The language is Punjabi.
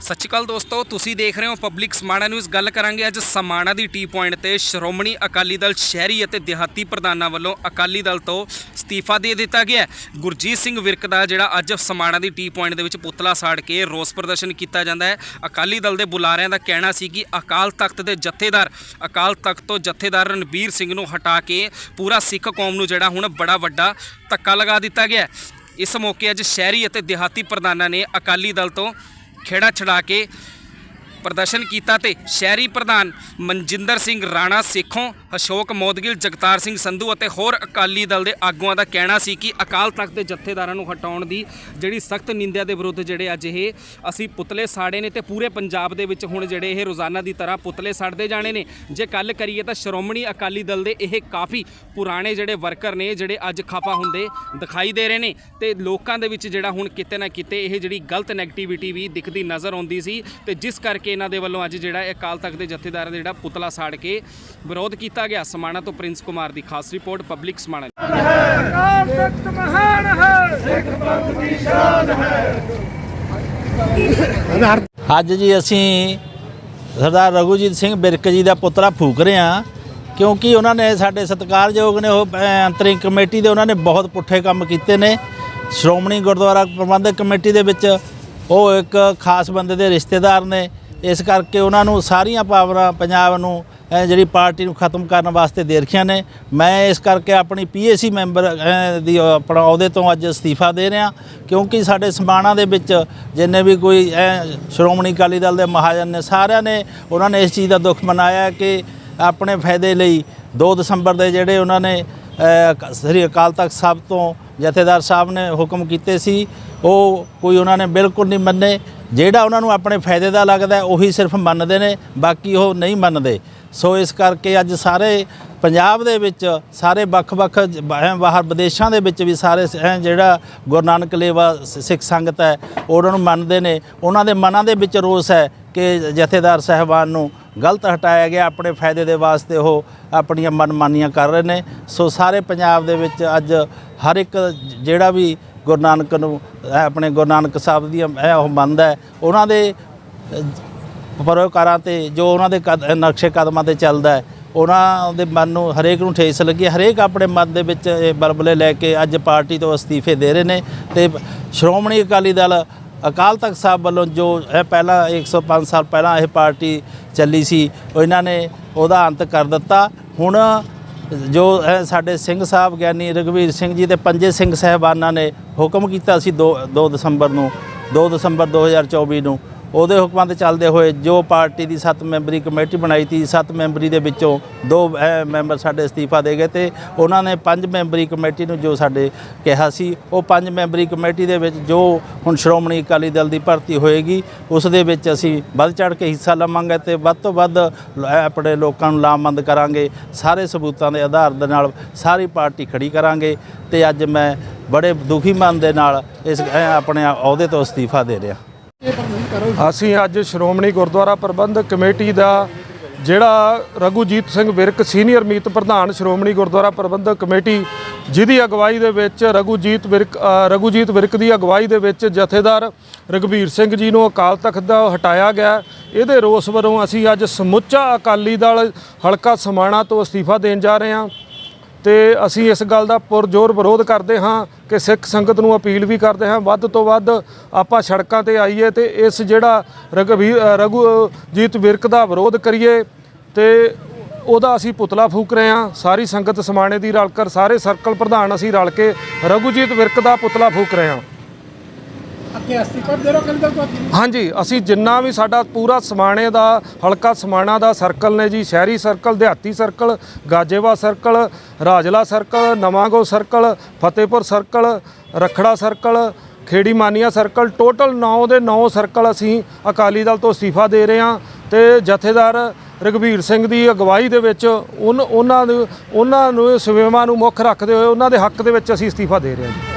ਸਤਿ ਸ਼੍ਰੀ ਅਕਾਲ ਦੋਸਤੋ, ਤੁਸੀਂ ਦੇਖ ਰਹੇ ਹੋ ਪਬਲਿਕ ਸਮਾਣਾ ਨਿਊਜ਼ ਗੱਲ ਕਰਾਂਗੇ ਅੱਜ ਸਮਾਣਾ ਦੀ ਟੀ ਪੁਆਇੰਟ ਤੇ ਸ਼੍ਰੋਮਣੀ ਅਕਾਲੀ ਦਲ ਸ਼ਹਿਰੀ ਅਤੇ ਦਿਹਾਤੀ ਪ੍ਰਧਾਨਾਂ ਵੱਲੋਂ ਅਕਾਲੀ ਦਲ ਤੋਂ ਅਸਤੀਫਾ ਦੇ ਦਿੱਤਾ ਗਿਆ ਗੁਰਜੀਤ ਸਿੰਘ ਵਿਰਕ ਦਾ ਜਿਹੜਾ ਅੱਜ ਸਮਾਣਾ ਦੀ ਟੀ ਪੁਆਇੰਟ ਦੇ ਵਿੱਚ ਪੁਤਲਾ ਸਾੜ ਕੇ ਰੋਸ ਪ੍ਰਦਰਸ਼ਨ ਕੀਤਾ ਜਾਂਦਾ ਹੈ। ਅਕਾਲੀ ਦਲ ਦੇ ਬੁਲਾਰਿਆਂ ਦਾ ਕਹਿਣਾ ਸੀ ਕਿ ਅਕਾਲ ਤਖਤ ਦੇ ਜਥੇਦਾਰ, ਅਕਾਲ ਤਖਤ ਤੋਂ ਜਥੇਦਾਰ ਰਣਬੀਰ ਸਿੰਘ ਨੂੰ ਹਟਾ ਕੇ ਪੂਰਾ ਸਿੱਖ ਕੌਮ ਨੂੰ ਜਿਹੜਾ ਹੁਣ ਬੜਾ ਵੱਡਾ ਧੱਕਾ ਲਗਾ ਦਿੱਤਾ ਗਿਆ ਇਸ ਮੌਕੇ ਅੱਜ ਸ਼ਹਿਰੀ ਅਤੇ ਦਿਹਾਤੀ ਪ੍ਰਧਾਨਾਂ ਨੇ ਅਕਾਲੀ ਦਲ ਤੋਂ ਖੇੜਾ ਛਡਾ ਕੇ ਪ੍ਰਦਰਸ਼ਨ ਕੀਤਾ ਤੇ ਸ਼ਹਿਰੀ ਪ੍ਰਧਾਨ ਮਨਜਿੰਦਰ ਸਿੰਘ ਰਾਣਾ ਸੇਖੋਂ ਅਸ਼ੋਕ ਮੋਦਗਿਲ, ਜਗਤਾਰ ਸਿੰਘ ਸੰਧੂ ਅਤੇ ਹੋਰ ਅਕਾਲੀ ਦਲ ਦੇ ਆਗੂਆਂ ਦਾ ਕਹਿਣਾ ਸੀ ਕਿ ਅਕਾਲ ਤਖਤ ਦੇ ਜਥੇਦਾਰਾਂ ਨੂੰ ਹਟਾਉਣ ਦੀ ਜਿਹੜੀ ਸਖਤ ਨਿੰਦਿਆ ਦੇ ਵਿਰੁੱਧ ਜਿਹੜੇ ਅੱਜ ਇਹ ਅਸੀਂ ਪੁਤਲੇ ਸਾੜੇ ਨੇ ਤੇ ਪੂਰੇ ਪੰਜਾਬ ਦੇ ਵਿੱਚ ਹੁਣ ਜਿਹੜੇ ਇਹ ਰੋਜ਼ਾਨਾ ਦੀ ਤਰ੍ਹਾਂ ਪੁਤਲੇ ਸਾੜਦੇ ਜਾਣੇ ਨੇ। ਜੇ ਗੱਲ ਕਰੀਏ ਤਾਂ ਸ਼੍ਰੋਮਣੀ ਅਕਾਲੀ ਦਲ ਦੇ ਇਹ ਕਾਫੀ ਪੁਰਾਣੇ ਜਿਹੜੇ ਵਰਕਰ ਨੇ, ਜਿਹੜੇ ਅੱਜ ਖਫਾ ਹੁੰਦੇ ਦਿਖਾਈ ਦੇ ਰਹੇ ਨੇ ਤੇ ਲੋਕਾਂ ਦੇ ਵਿੱਚ ਜਿਹੜਾ ਹੁਣ ਕਿਤੇ ਨਾ ਕਿਤੇ ਇਹ ਜਿਹੜੀ ਗਲਤ ਨੈਗੇਟਿਵਿਟੀ ਵੀ ਦਿਖਦੀ ਨਜ਼ਰ ਆਉਂਦੀ ਸੀ ਤੇ ਜਿਸ ਕਰਕੇ ਇਹਨਾਂ ਦੇ ਵੱਲੋਂ ਅੱਜ ਜਿਹੜਾ ਅਕਾਲ ਤਖਤ ਦੇ ਜਥੇਦਾਰਾਂ ਦਾ ਜਿਹੜਾ ਪੁਤਲਾ ਸਾੜ ਕੇ ਵਿਰੋਧ ਕੀਤਾ ਗਿਆ। ਸਮਾਣਾ ਤੋਂ ਪ੍ਰਿੰਸ ਕੁਮਾਰ ਦੀ ਖਾਸ ਰਿਪੋਰਟ, ਪਬਲਿਕ ਸਮਾਣਾ ਅਕਾਲ ਤਖਤ ਮਹਾਨ ਹੈ ਸਿੱਖ ਪੰਥ ਦੀ। ਸ਼ਾਨ ਅੱਜ ਜੀ ਅਸੀਂ ਸਰਦਾਰ ਰਘੂਜੀਤ ਸਿੰਘ ਬਿਰਕ ਜੀ ਦਾ ਪੁੱਤਰਾ ਫੂਕ ਰਹੇ ਹਾਂ, ਕਿਉਂਕਿ ਉਹਨਾਂ ਨੇ ਸਾਡੇ ਸਤਿਕਾਰਯੋਗ ਨੇ ਉਹ ਅੰਤਰਿੰਗ ਕਮੇਟੀ ਦੇ ਉਹਨਾਂ ਨੇ ਬਹੁਤ ਪੁੱਠੇ ਕੰਮ ਕੀਤੇ ਨੇ। ਸ਼੍ਰੋਮਣੀ ਗੁਰਦੁਆਰਾ ਪ੍ਰਬੰਧਕ ਕਮੇਟੀ ਦੇ ਵਿੱਚ ਉਹ ਇੱਕ ਖਾਸ ਬੰਦੇ ਦੇ ਰਿਸ਼ਤੇਦਾਰ ਨੇ। ਇਸ ਕਰਕੇ ਉਹਨਾਂ ਨੂੰ ਸਾਰੀਆਂ ਪਾਵਰਾਂ ਪੰਜਾਬ ਨੂੰ ਜਿਹੜੀ ਪਾਰਟੀ ਨੂੰ ਖਤਮ ਕਰਨ ਵਾਸਤੇ ਦੇ ਰਖੀਆਂ ਨੇ। ਮੈਂ ਇਸ ਕਰਕੇ ਆਪਣੀ ਪੀਏਸੀ ਮੈਂਬਰ ਦੀ ਆਪਣਾ ਅਹੁਦੇ ਤੋਂ ਅੱਜ ਅਸਤੀਫਾ ਦੇ ਰਿਹਾ ਕਿਉਂਕਿ ਸਾਡੇ ਸਮਾਣਾ ਦੇ ਵਿੱਚ ਜਿੰਨੇ ਵੀ ਕੋਈ ਅਹ, ਸ਼੍ਰੋਮਣੀ ਅਕਾਲੀ ਦਲ ਦੇ ਮਹਾਜਨ ਨੇ ਸਾਰਿਆਂ ਨੇ ਉਹਨਾਂ ਨੇ ਇਸ ਚੀਜ਼ ਦਾ ਦੁੱਖ ਮਨਾਇਆ ਕਿ ਆਪਣੇ ਫਾਇਦੇ ਲਈ 2 ਦਸੰਬਰ ਦੇ ਜਿਹੜੇ ਉਹਨਾਂ ਨੇ ਸ੍ਰੀ ਅਕਾਲ ਤਖਤ ਸਾਹਿਬ ਤੋਂ ਜਥੇਦਾਰ ਸਾਹਿਬ ਨੇ ਹੁਕਮ ਕੀਤੇ ਸੀ ਉਹ ਕੋਈ ਉਹਨਾਂ ਨੇ ਬਿਲਕੁਲ ਨਹੀਂ ਮੰਨੇ। ਜਿਹੜਾ ਉਹਨਾਂ ਨੂੰ ਆਪਣੇ ਫਾਇਦੇ ਦਾ ਲੱਗਦਾ ਉਹੀ ਸਿਰਫ ਮੰਨਦੇ ਨੇ ਬਾਕੀ ਉਹ ਨਹੀਂ ਮੰਨਦੇ। ਸੋ ਇਸ ਕਰਕੇ ਅੱਜ ਸਾਰੇ ਪੰਜਾਬ ਦੇ ਵਿੱਚ ਸਾਰੇ ਵੱਖ-ਵੱਖ ਬਾਹਰ ਵਿਦੇਸ਼ਾਂ ਦੇ ਵਿੱਚ ਵੀ ਸਾਰੇ ਜਿਹੜਾ ਗੁਰੂ ਨਾਨਕ ਲੇਵਾ ਸ- ਸਿੱਖ ਸੰਗਤ ਹੈ, ਉਹਨਾਂ ਨੂੰ ਮੰਨਦੇ ਨੇ। ਉਹਨਾਂ ਦੇ ਮਨਾਂ ਦੇ ਵਿੱਚ ਰੋਸ ਹੈ ਕਿ ਜਥੇਦਾਰ ਸਾਹਿਬਾਨ ਨੂੰ ਗਲਤ ਹਟਾਇਆ ਗਿਆ, ਆਪਣੇ ਫਾਇਦੇ ਦੇ ਵਾਸਤੇ ਉਹ ਆਪਣੀਆਂ ਮਨਮਾਨੀਆਂ ਕਰ ਰਹੇ ਨੇ। ਸੋ ਸਾਰੇ ਪੰਜਾਬ ਦੇ ਵਿੱਚ ਅੱਜ ਹਰ ਇੱਕ ਜਿਹੜਾ ਵੀ ਗੁਰੂ ਨਾਨਕ ਨੂੰ, ਆਪਣੇ ਗੁਰੂ ਨਾਨਕ ਸਾਹਿਬ ਦੀ ਇਹ ਉਹ ਮੰਨਦਾ ਉਹਨਾਂ ਦੇ ਪਰੋਕਾਰਾਂ ਤੇ ਜੋ ਉਹਨਾਂ ਦੇ ਕਦ- ਨਕਸ਼ੇ ਕਦਮਾਂ ਤੇ ਚੱਲਦਾ ਹੈ, ਉਹਨਾਂ ਦੇ ਮਨ ਨੂੰ ਹਰੇਕ ਨੂੰ ਠੇਸ ਲੱਗੀ ਹਰੇਕ ਆਪਣੇ ਮਨ ਦੇ ਵਿੱਚ ਇਹ ਬਲਬਲੇ ਲੈ ਕੇ ਅੱਜ ਪਾਰਟੀ ਤੋਂ ਅਸਤੀਫੇ ਦੇ ਰਹੇ ਨੇ ਤੇ ਸ਼੍ਰੋਮਣੀ ਅਕਾਲੀ ਦਲ ਅਕਾਲ ਤਖਤ ਸਾਹਿਬ ਵੱਲੋਂ ਜੋ ਇਹ ਪਹਿਲਾਂ 105 ਸਾਲ ਪਹਿਲਾਂ ਇਹ ਪਾਰਟੀ ਚੱਲੀ ਸੀ, ਇਹਨਾਂ ਨੇ ਉਹਦਾ ਅੰਤ ਕਰ ਦਿੱਤਾ। ਹੁਣ ਜੋ ਇਹ ਸਾਡੇ ਸਿੰਘ ਸਾਹਿਬ ਗਿਆਨੀ ਰਘਵੀਰ ਸਿੰਘ ਜੀ ਤੇ ਪੰਜੇ ਸਿੰਘ ਸਹਿਬਾਨਾਂ ਨੇ ਹੁਕਮ ਕੀਤਾ ਸੀ 2 2 ਦਸੰਬਰ ਨੂੰ 2 ਦਸੰਬਰ 2024 ਨੂੰ। ਉਹਦੇ ਹੁਕਮਾਂ ਤੇ ਚੱਲਦੇ ਹੋਏ ਜੋ ਪਾਰਟੀ ਦੀ 7 ਮੈਂਬਰੀ ਕਮੇਟੀ ਬਣਾਈ ਸੀ 7 ਮੈਂਬਰੀ ਦੇ ਵਿੱਚੋਂ ਦੋ ਮੈਂਬਰ ਸਾਡੇ ਅਸਤੀਫਾ ਦੇ ਗਏ ਤੇ ਉਹਨਾਂ ਨੇ 5 ਮੈਂਬਰੀ ਕਮੇਟੀ ਨੂੰ ਜੋ ਸਾਡੇ ਕਿਹਾ ਸੀ, ਉਹ 5 ਮੈਂਬਰੀ ਕਮੇਟੀ ਦੇ ਵਿੱਚ ਜੋ ਹੁਣ ਸ਼੍ਰੋਮਣੀ ਅਕਾਲੀ ਦਲ ਦੀ ਭਰਤੀ ਹੋਏਗੀ, ਉਸ ਦੇ ਵਿੱਚ ਅਸੀਂ ਵੱਧ ਚੜ ਕੇ ਹਿੱਸਾ ਲਵਾਂਗੇ ਤੇ ਵੱਧ ਤੋਂ ਵੱਧ ਲ- ਆਪਣੇ ਲੋਕਾਂ ਨੂੰ ਲਾਮਬੰਦ ਕਰਾਂਗੇ, ਸਾਰੇ ਸਬੂਤਾਂ ਦੇ ਆਧਾਰ ਦੇ ਨਾਲ ਸਾਰੀ ਪਾਰਟੀ ਖੜੀ ਕਰਾਂਗੇ ਤੇ ਅੱਜ ਮੈਂ ਬੜੇ ਦੁਖੀ ਮਨ ਦੇ ਨਾਲ ਇਸ ਆਪਣੇ ਅਹੁਦੇ ਤੋਂ ਅਸਤੀਫਾ ਦੇ ਰਿਹਾ। ਅਸੀਂ ਅੱਜ ਸ਼੍ਰੋਮਣੀ ਗੁਰਦੁਆਰਾ ਪ੍ਰਬੰਧਕ ਕਮੇਟੀ ਦਾ ਜਿਹੜਾ ਰਘੂਜੀਤ ਸਿੰਘ ਵਿਰਕ ਸੀਨੀਅਰ ਮੀਤ ਪ੍ਰਧਾਨ ਸ਼੍ਰੋਮਣੀ ਗੁਰਦੁਆਰਾ ਪ੍ਰਬੰਧਕ ਕਮੇਟੀ ਜਿਹਦੀ ਅਗਵਾਈ ਦੇ ਵਿੱਚ ਰਘੂਜੀਤ ਵਿਰਕ ਅ, ਰਘੂਜੀਤ ਵਿਰਕ ਦੀ ਅਗਵਾਈ ਦੇ ਵਿੱਚ ਜਥੇਦਾਰ ਰਘਬੀਰ ਸਿੰਘ ਜੀ ਨੂੰ ਅਕਾਲ ਤਖਤ ਦਾ ਹਟਾਇਆ ਗਿਆ। ਇਹਦੇ ਰੋਸ ਵਜੋਂ ਅਸੀਂ ਅੱਜ ਸਮੁੱਚਾ ਅਕਾਲੀ ਦਲ ਹਲਕਾ ਸਮਾਣਾ ਤੋਂ ਅਸਤੀਫਾ ਦੇਣ ਜਾ ਰਹੇ ਹਾਂ। ਤੇ ਅਸੀਂ ਇਸ ਗੱਲ ਦਾ ਪੁਰਜ਼ੋਰ ਵਿਰੋਧ ਕਰਦੇ ਹਾਂ ਕਿ ਸਿੱਖ ਸੰਗਤ ਨੂੰ ਅਪੀਲ ਵੀ ਕਰਦੇ ਹਾਂ। ਵੱਧ ਤੋਂ ਵੱਧ ਆਪਾਂ ਸੜਕਾਂ ਤੇ ਆਈਏ ਤੇ ਇਸ ਜਿਹੜਾ ਰਘਵੀਰ ਅ, ਰਘੂਜੀਤ ਵਿਰਕ ਦਾ ਵਿਰੋਧ ਕਰੀਏ ਤੇ ਉਹਦਾ ਅਸੀਂ ਪੁਤਲਾ ਫੂਕ ਰਹੇ ਹਾਂ। ਸਾਰੀ ਸੰਗਤ ਸਮਾਣੇ ਦੀ ਰਲ ਕਰ ਸਾਰੇ ਸਰਕਲ ਪ੍ਰਧਾਨ ਅਸੀਂ ਰਲ ਕੇ ਰਘੂਜੀਤ ਵਿਰਕ ਦਾ ਪੁਤਲਾ ਫੂਕ ਰਹੇ ਹਾਂ। ਹਾਂਜੀ, ਅਸੀਂ ਜਿੰਨਾ ਵੀ ਸਾਡਾ ਪੂਰਾ ਸਮਾਣੇ ਦਾ, ਹਲਕਾ ਸਮਾਣਾ ਦਾ ਸਰਕਲ ਨੇ ਜੀ, ਸ਼ਹਿਰੀ ਸਰਕਲ ਦਿਹਾਤੀ circle Gajewa circle Rajla circle Nawango circle Fatehpur circle Rakhra circle Kheri Mania circle total 9 ਦੇ 9 ਸਰਕਲ ਅਸੀਂ ਅਕਾਲੀ ਦਲ ਤੋਂ ਅਸਤੀਫਾ ਦੇ ਰਹੇ ਹਾਂ ਤੇ ਜਥੇਦਾਰ ਰਘਬੀਰ ਸਿੰਘ ਦੀ ਅਗਵਾਈ ਦੇ ਵਿੱਚ ਉਨ- ਉਹਨਾਂ ਨੂੰ ਉਹਨਾਂ ਨੂੰ ਸੇਵਾਵਾਂ ਨੂੰ ਮੁੱਖ ਰੱਖਦੇ ਹੋਏ ਉਹਨਾਂ ਦੇ ਹੱਕ ਦੇ ਵਿੱਚ ਅਸੀਂ ਅਸਤੀਫਾ ਦੇ ਰਹੇ ਹਾਂ ਜੀ।